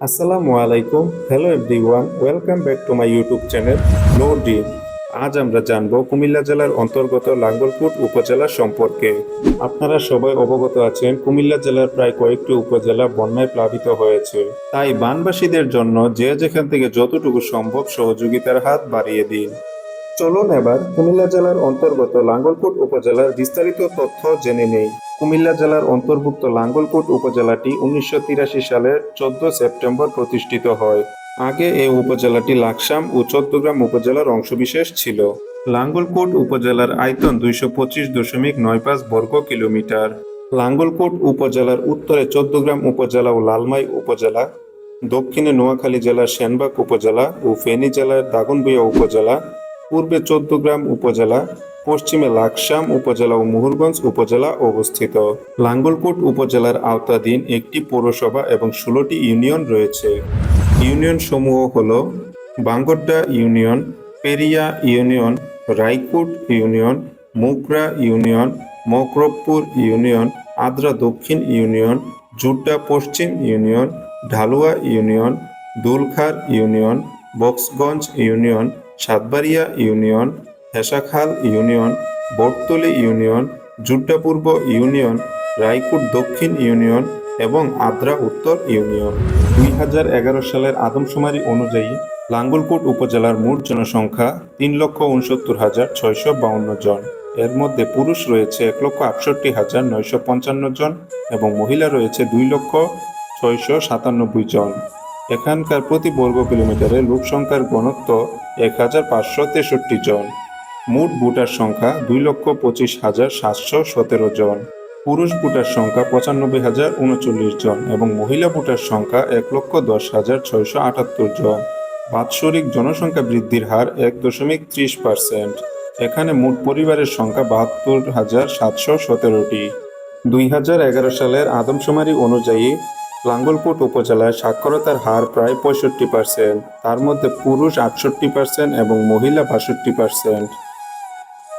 আসসালামু আলাইকুম। Hello everyone welcome back to my YouTube channel no dream আজ আমরা জানব কুমিল্লা জেলার অন্তর্গত লাঙ্গলকুট উপজেলা সম্পর্কে। আপনারা সবাই অবগত আছেন, কুমিল্লা জেলার প্রায় কয়েকটি উপজেলা বন্যায় প্লাবিত হয়েছে। তাই বানবাসীদের জন্য যে যেখান থেকে যতটুকু সম্ভব সহযোগিতার হাত বাড়িয়ে দিন। চলুন এবার কুমিল্লা জেলার অন্তর্গত লাঙ্গলকোট উপজেলার বিস্তারিত তথ্য জেনে নেই। কুমিল্লা জেলার অন্তর্ভুক্ত লাঙ্গলকোট উপজেলাটি উনিশশো তিরাশি সালের চোদ্দ সেপ্টেম্বর প্রতিষ্ঠিত হয়। আগে এই উপজেলাটি লাকসাম ও চট্টগ্রাম উপজেলার অংশবিশেষ ছিল। লাঙ্গলকোট উপজেলার আয়তন দুইশো পঁচিশ দশমিক নয় পাঁচ বর্গ কিলোমিটার। লাঙ্গলকোট উপজেলার উত্তরে চট্টগ্রাম উপজেলা ও লালমাই উপজেলা, দক্ষিণে নোয়াখালী জেলার সেনবাগ উপজেলা ও ফেনী জেলার দাগনভূঞা উপজেলা পূর্বে চৌদ্দগ্রাম উপজেলা, পশ্চিমে লাকসাম উপজেলা ও মুহুরগঞ্জ উপজেলা অবস্থিত। লাঙ্গলকোট উপজেলার আওতাধীন একটি পৌরসভা এবং ষোলোটি ইউনিয়ন রয়েছে। ইউনিয়ন সমূহ হল Bangadda union, Peria union, Raykot union, Mougara union, Makrabpur union, Adra Dakshin union, Judda Paschim union, Dhalua union, Daulkhar union, Bakshaganj union Satbaria union, Hesakhal union, Battali union Juddapurba union Raykot Dakshin union এবং আদ্রা উত্তর union. দুই হাজার এগারো সালের আদমশুমারি অনুযায়ী লাঙ্গলকোট উপজেলার মোট জনসংখ্যা তিন লক্ষ উনসত্তর হাজার ছয়শো বাউন্ন জন। এর মধ্যে পুরুষ রয়েছে এক লক্ষ আটষট্টি হাজার নয়শো পঞ্চান্ন জন এবং মহিলা রয়েছে দুই লক্ষ ছয়শো সাতানব্বই জন। এখানকার প্রতি বর্গ কিলোমিটারে লোক সংখ্যার ঘনত্ব এক হাজার পাঁচশো তেষট্টি জন। মোট ভোটার সংখ্যা দুই লক্ষ পঁচিশ হাজার সাতশো সতেরো জন। পুরুষ ভোটার সংখ্যা পঁচানব্বই হাজার উনচল্লিশ জন এবং মহিলা ভোটার সংখ্যা এক লক্ষ দশ হাজার ছয়শো আটাত্তর জন। বাৎসরিক জনসংখ্যা বৃদ্ধির হার এক দশমিক ত্রিশ পার্সেন্ট। এখানে মোট পরিবারের সংখ্যা বাহাত্তর হাজার সাতশো সতেরোটি। দুই হাজার এগারো সালের আদমশুমারি অনুযায়ী লাঙ্গলকোট উপজেলায় সাক্ষরতার হার প্রায় পঁয়ষট্টি পার্সেন্ট তার মধ্যে পুরুষ আটষট্টি পার্সেন্ট এবং মহিলা বাষট্টি পার্সেন্ট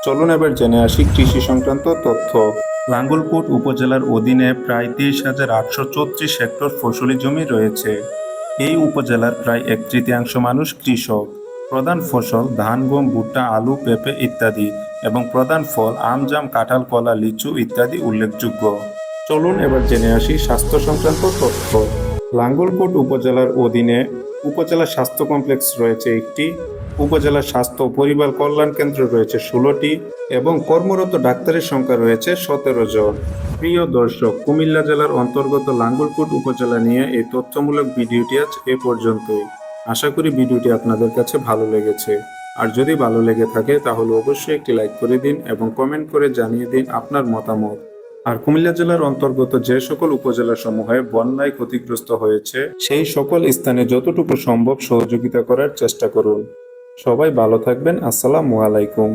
চলুন এবার জেনে আসি কৃষি সংক্রান্ত তথ্য। লাঙ্গলকোট উপজেলার অধীনে প্রায় তেইশ হাজার আটশো চৌত্রিশ হেক্টর ফসলি জমি রয়েছে। এই উপজেলার প্রায় এক তৃতীয়াংশ মানুষ কৃষক। প্রধান ফসল ধান, গম, ভুট্টা, আলু, পেঁপে ইত্যাদি এবং প্রধান ফল আম, জাম, কাঁঠাল, কলা, লিচু ইত্যাদি উল্লেখযোগ্য। চলুন এবার জেনে আসি স্বাস্থ্য সংক্রান্ত তথ্য। লাঙ্গলকোট উপজেলার অধীনে উপজেলা স্বাস্থ্য কমপ্লেক্স রয়েছে একটি, উপজেলা স্বাস্থ্য পরিবার কল্যাণ কেন্দ্র রয়েছে ষোলোটি এবং কর্মরত ডাক্তারের সংখ্যা রয়েছে সতেরো জন। প্রিয় দর্শক, কুমিল্লা জেলার অন্তর্গত লাঙ্গলকোট উপজেলা নিয়ে এই তথ্যমূলক ভিডিওটি আজ এ পর্যন্তই। আশা করি ভিডিওটি আপনাদের কাছে ভালো লেগেছে। আর যদি ভালো লেগে থাকে, তাহলে অবশ্যই একটি লাইক করে দিন এবং কমেন্ট করে জানিয়ে দিন আপনার মতামত। আর কুমিল্লা জেলার অন্তর্গত যে সকল উপজেলা সমূহে বন্যায় ক্ষতিগ্রস্ত হয়েছে, সেই সকল স্থানে যতটুকু সম্ভব সহযোগিতা করার চেষ্টা করুন। সবাই ভালো থাকবেন। আসসালামু আলাইকুম।